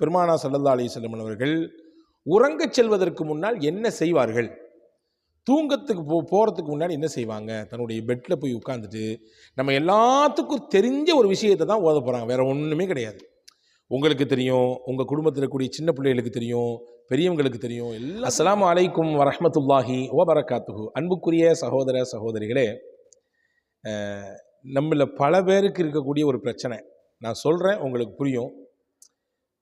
பெருமானா சல்லல்லா அலிஸ்லம் அவர்கள் உறங்கச் செல்வதற்கு முன்னால் என்ன செய்வார்கள்? தூங்கத்துக்கு போ போகிறதுக்கு முன்னாடி என்ன செய்வாங்க? தன்னுடைய பெட்டில் போய் உட்காந்துட்டு நம்ம எல்லாத்துக்கும் தெரிஞ்ச ஒரு விஷயத்தை தான் ஓத போகிறாங்க வேறு ஒன்றுமே கிடையாது. உங்களுக்கு தெரியும் உங்கள் குடும்பத்தில் இருக்கக்கூடிய சின்ன பிள்ளைகளுக்கு தெரியும் பெரியவங்களுக்கு தெரியும் எல்லாம் அஸ்லாம் அலைக்கும் வரமத்துல்லாஹி வபரகாத்துஹு. அன்புக்குரிய சகோதர சகோதரிகளே அஹ், நம்மள பல பேருக்கு இருக்கக்கூடிய ஒரு பிரச்சனை. நான் சொல்கிறேன் உங்களுக்கு புரியும்.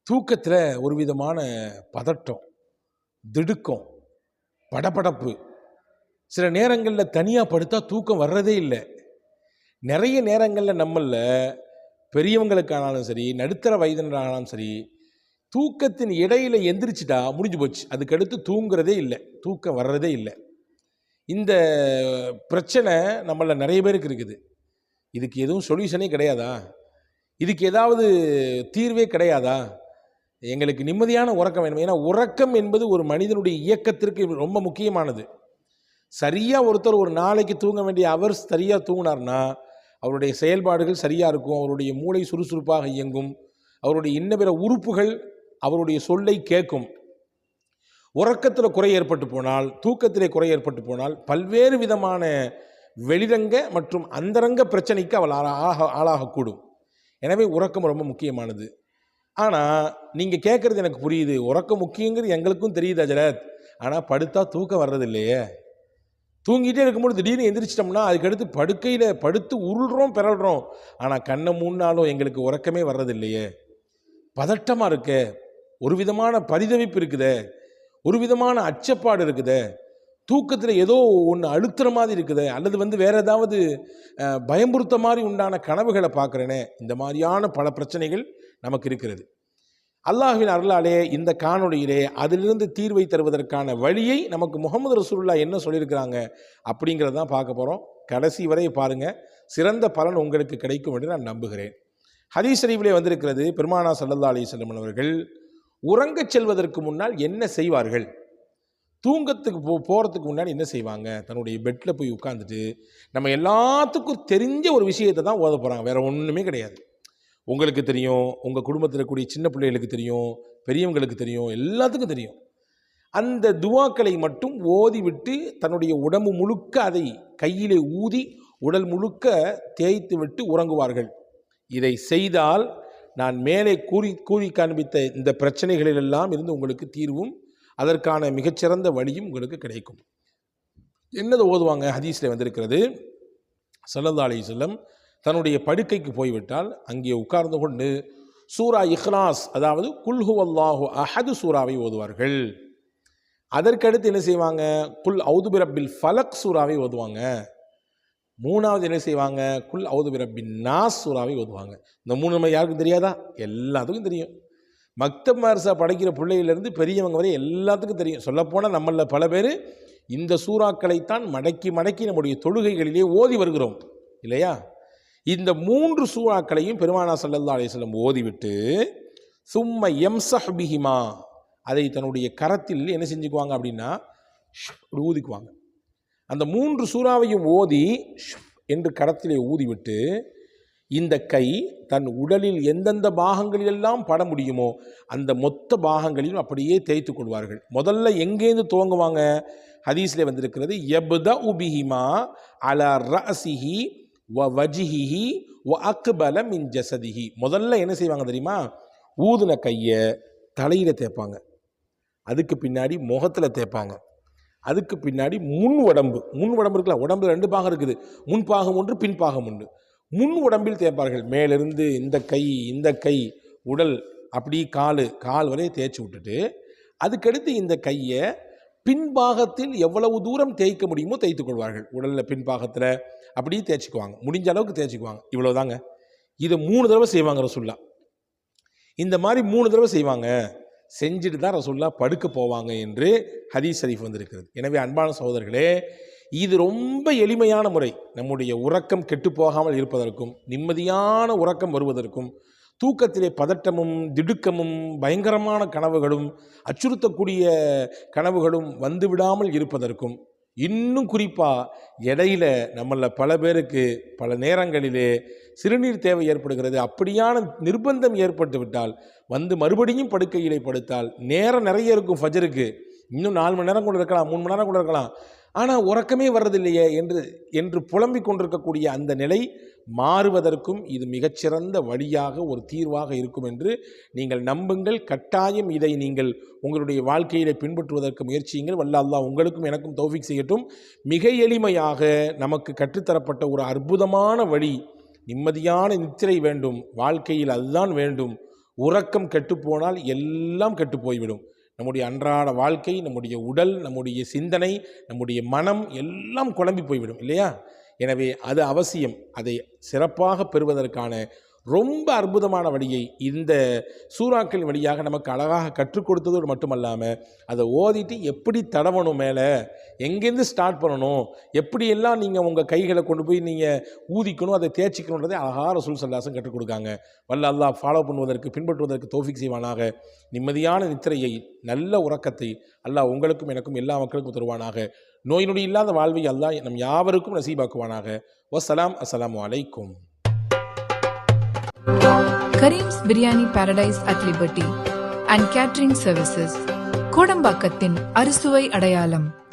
தூக்கத்தில் ஒரு விதமான பதட்டம் திடுக்கம் படபடப்பு. சில நேரங்களில் தனியாக படுத்தா தூக்கம் வர்றதே இல்லை. நிறைய நேரங்களில் நம்மள பெரியவங்களுக்கானாலும் சரி நடுத்தர வயதினரானாலும் சரி தூக்கத்தின் இடையில எந்திரிச்சிட்டா முடிஞ்சு போச்சு. அதுக்கடுத்து தூங்குறதே இல்லை தூக்கம் வர்றதே இல்லை. இந்த பிரச்சனை நம்மள நிறைய பேருக்கு இருக்குது. இதுக்கு எதுவும் சொல்யூஷனே கிடையாதா? இதுக்கு ஏதாவது தீர்வே கிடையாதா? எங்களுக்கு நிம்மதியான உறக்கம் வேணும். ஏன்னா உறக்கம் என்பது ஒரு மனிதனுடைய இயக்கத்திற்கு ரொம்ப முக்கியமானது. சரியாக ஒருத்தர் ஒரு நாளைக்கு தூங்க வேண்டிய அவர் சரியாக தூங்கினார்னா அவருடைய செயல்பாடுகள் சரியாக இருக்கும். அவருடைய மூளை சுறுசுறுப்பாக இயங்கும். அவருடைய இன்ன பிற உறுப்புகள் அவருடைய சொல்லை கேட்கும். உறக்கத்தில் குறை ஏற்பட்டு போனால் தூக்கத்திலே குறை ஏற்பட்டு போனால் பல்வேறு விதமான வெளிரங்க மற்றும் அந்தரங்க பிரச்சனைக்கு அவள் ஆளாக ஆளாகக்கூடும். எனவே உறக்கம் ரொம்ப முக்கியமானது. ஆனால் நீங்கள் கேட்குறது எனக்கு புரியுது. உறக்கம் முக்கியங்கிறது எங்களுக்கும் தெரியுது அஜரத். ஆனால் படுத்தா தூக்கம் வர்றது இல்லையே. தூங்கிட்டே இருக்கும்போது திடீர்னு எந்திரிச்சிட்டோம்னா அதுக்கடுத்து படுக்கையில் படுத்து உருள்றோம் பிறல்றோம் ஆனால் கண்ணை மூணாலும் எங்களுக்கு உறக்கமே வர்றது இல்லையே. பதட்டமாக இருக்க. ஒரு விதமான பரிதவிப்பு இருக்குதே. ஒரு விதமான அச்சப்பாடு இருக்குதே. தூக்கத்தில் ஏதோ ஒன்று அழுத்துற மாதிரி இருக்குது அல்லது வந்து வேற ஏதாவது பயமுறுத்த மாதிரி உண்டான கனவுகளை பார்க்குறேனே இந்த மாதிரியான பல பிரச்சனைகள் நமக்கு இருக்கிறது. அல்லாஹின் அருளாலே இந்த காணொளியிலே அதிலிருந்து தீர்வை தருவதற்கான வழியை நமக்கு முகமது ரசூல்லா என்ன சொல்லியிருக்கிறாங்க அப்படிங்கிறத தான் பார்க்க போகிறோம் கடைசி வரை பாருங்கள் சிறந்த பலன் உங்களுக்கு கிடைக்கும் என்று நான் நம்புகிறேன். ஹதீஸ் ஷரீஃபிலே வந்திருக்கிறது பெருமானா சல்லல்லா அலிஸ்லம் அவர்கள் உறங்கச் செல்வதற்கு முன்னால் என்ன செய்வார்கள்? தூங்கத்துக்கு போ போகிறதுக்கு முன்னாடி என்ன செய்வாங்க? தன்னுடைய பெட்டில் போய் உட்காந்துட்டு நம்ம எல்லாத்துக்கும் தெரிஞ்ச ஒரு விஷயத்தை தான் ஓத போகிறாங்க வேறு ஒன்றுமே கிடையாது. உங்களுக்கு தெரியும் உங்கள் குடும்பத்தில் இருக்கக்கூடிய சின்ன பிள்ளைகளுக்கு தெரியும் பெரியவங்களுக்கு தெரியும் எல்லாத்துக்கும் தெரியும். அந்த துவாக்களை மட்டும் ஓதி விட்டு தன்னுடைய உடம்பு முழுக்க அதை கையிலே ஊதி உடல் முழுக்க தேய்த்து விட்டு உறங்குவார்கள். இதை செய்தால் நான் மேலே கூறி கூறி காண்பித்த இந்த பிரச்சனைகளிலெல்லாம் இருந்து உங்களுக்கு தீர்வும் அதற்கான மிகச்சிறந்த வழியும் உங்களுக்கு கிடைக்கும். என்னது ஓதுவாங்க? ஹதீஸில் வந்திருக்கிறது. சல்லல்லா அலிசல்லம் தன்னுடைய படுக்கைக்கு போய்விட்டால் அங்கே உட்கார்ந்து கொண்டு சூரா இஹ்லாஸ் அதாவது குல்ஹு அல்லாஹு அஹது சூராவை ஓதுவார்கள். அதற்கடுத்து என்ன செய்வாங்க? குல் அவுது பிரபில் ஃபலக் சூராவை ஓதுவாங்க. மூணாவது என்ன செய்வாங்க? குல் அவுது பிரபின் நாஸ் சூறாவை ஓதுவாங்க. இந்த மூணு நம்ம யாருக்கும் தெரியாதா? எல்லாத்துக்கும் தெரியும். மக்தப் மார்சா படைக்கிற பிள்ளையிலேருந்து பெரியவங்க வரை எல்லாத்துக்கும் தெரியும். சொல்லப்போனால் நம்மள பல பேர் இந்த சூறாக்களைத்தான் மடக்கி மடக்கி நம்முடைய தொழுகைகளிலே ஓதி வருகிறோம். இல்லையா? இந்த மூன்று சூறாக்களையும் பெருமானா சல்லல்லா அலிஸ்லம் ஓதிவிட்டு சும்ம எம்சஹ் பிஹிமா அதை தன்னுடைய கரத்தில் என்ன செஞ்சுக்குவாங்க அப்படின்னா ஊதிக்குவாங்க. அந்த மூன்று சூறாவையும் ஓதி என்று கரத்திலே ஊதிவிட்டு இந்த கை தன் உடலில் எந்தெந்த பாகங்களிலெல்லாம் பட முடியுமோ அந்த மொத்த பாகங்களிலும் அப்படியே தேய்த்து கொள்வார்கள். முதல்ல எங்கேருந்து துவங்குவாங்க? ஹதீஸில் வந்திருக்கிறது எப்த உபிஹிமா அல ரசிஹி வ வஜிஹிஹி வ அக்பல மின் ஜசதிஹி. முதல்ல என்ன செய்வாங்க தெரியுமா? ஊதுன கையை தலையில் தேய்ப்பாங்க. அதுக்கு பின்னாடி முகத்தில் தேய்ப்பாங்க. அதுக்கு பின்னாடி முன் உடம்பு. முன் உடம்பு இருக்குல்ல உடம்புல ரெண்டு பாகம் இருக்குது. முன் பாகம் ஒன்று பின் பாகம் ஒன்று. முன் உடம்பில் தேய்ப்பார்கள். மேலிருந்து இந்த கை இந்த கை உடல் அப்படி கால் கால் வரை தேய்ச்சி விட்டுட்டு அதுக்கடுத்து இந்த கையை பின்பாகத்தில் எவ்வளவு தூரம் தேய்க்க முடியுமோ தேய்த்து கொள்வார்கள். உடலில் பின்பாகத்தில் அப்படியே தேய்ச்சிக்குவாங்க. முடிஞ்ச அளவுக்கு தேய்ச்சிக்குவாங்க. இவ்வளோதாங்க இதை மூணு தடவை செய்வாங்க ரசுல்லா. இந்த மாதிரி மூணு தடவை செய்வாங்க. செஞ்சுட்டு தான் ரசுல்லா படுக்க போவாங்க என்று ஹதீஸ் ஷரீஃப் வந்திருக்கிறது. எனவே அன்பான சகோதரர்களே இது ரொம்ப எளிமையான முறை. நம்முடைய உறக்கம் கெட்டு போகாமல் இருப்பதற்கும் நிம்மதியான உறக்கம் வருவதற்கும் தூக்கத்திலே பதட்டமும் திடுக்கமும் பயங்கரமான கனவுகளும் அச்சுறுத்தக்கூடிய கனவுகளும் வந்துவிடாமல் இருப்பதற்கும் இன்னும் குறிப்பாக இடையில நம்மள பல பேருக்கு பல நேரங்களிலே சிறுநீர் தேவை ஏற்படுகிறது. அப்படியான நிர்பந்தம் ஏற்பட்டு விட்டால் வந்து மறுபடியும் படுக்கையிலே படுத்தால் நேரம் நிறைய இருக்கும் ஃபஜருக்கு. இன்னும் நாலு மணி நேரம் கூட இருக்கலாம் மூணு மணி நேரம் கூட இருக்கலாம். ஆனால் உறக்கமே வர்றதில்லையே என்று என்று புலம்பிக் கொண்டிருக்கக்கூடிய அந்த நிலை மாறுவதற்கும் இது மிகச்சிறந்த வழியாக ஒரு தீர்வாக இருக்கும் என்று நீங்கள் நம்புங்கள். கட்டாயம் இதை நீங்கள் உங்களுடைய வாழ்க்கையிலே பின்பற்றுவதற்கு முயற்சியுங்கள். வல்ல அல்லாஹ் உங்களுக்கும் எனக்கும் தௌஃபிக் செய்யட்டும். மிக எளிமையாக நமக்கு கற்றுத்தரப்பட்ட ஒரு அற்புதமான வழி நிம்மதியான நித்திரை வேண்டும். வாழ்க்கையில் அதுதான் வேண்டும். உறக்கம் கெட்டுப்போனால் எல்லாம் கெட்டு போய்விடும். நம்முடைய அன்றாட வாழ்க்கை நம்முடைய உடல் நம்முடைய சிந்தனை நம்முடைய மனம் எல்லாம் குழம்பி போய்விடும் இல்லையா? எனவே அது அவசியம். அதை சிறப்பாக பெறுவதற்கான ரொம்ப அற்புதமான வழியை இந்த சூறாக்கள் வழியாக நமக்கு அழகாக கற்றுக் கொடுத்ததோடு மட்டுமல்லாமல் அதை ஓதிட்டு எப்படி தடவணும் மேலே எங்கேருந்து ஸ்டார்ட் பண்ணணும் எப்படியெல்லாம் நீங்கள் உங்கள் கைகளை கொண்டு போய் நீங்கள் ஊதிக்கணும் அதை தேய்ச்சிக்கணுன்றதை அழகாக ரசூல் சல்லாசம் கற்றுக் கொடுக்காங்க. வல்ல அல்லாஹ் ஃபாலோ பண்ணுவதற்கு பின்பற்றுவதற்கு தோஃபிக் செய்வானாக. நிம்மதியான நித்திரையை நல்ல உறக்கத்தை அல்லாஹ் உங்களுக்கும் எனக்கும் எல்லா மக்களுக்கும் தருவானாக. நோய் நொடி இல்லாத வாழ்வை அல்லாஹ் நம் யாவருக்கும் நசீபாக்குவானாக. வசலாம் அஸ்லாம் அலைக்கும். Karim's biryani paradise at liberty and catering services கோடம்பாக்கத்தின் அறுசுவை அடையாளம்.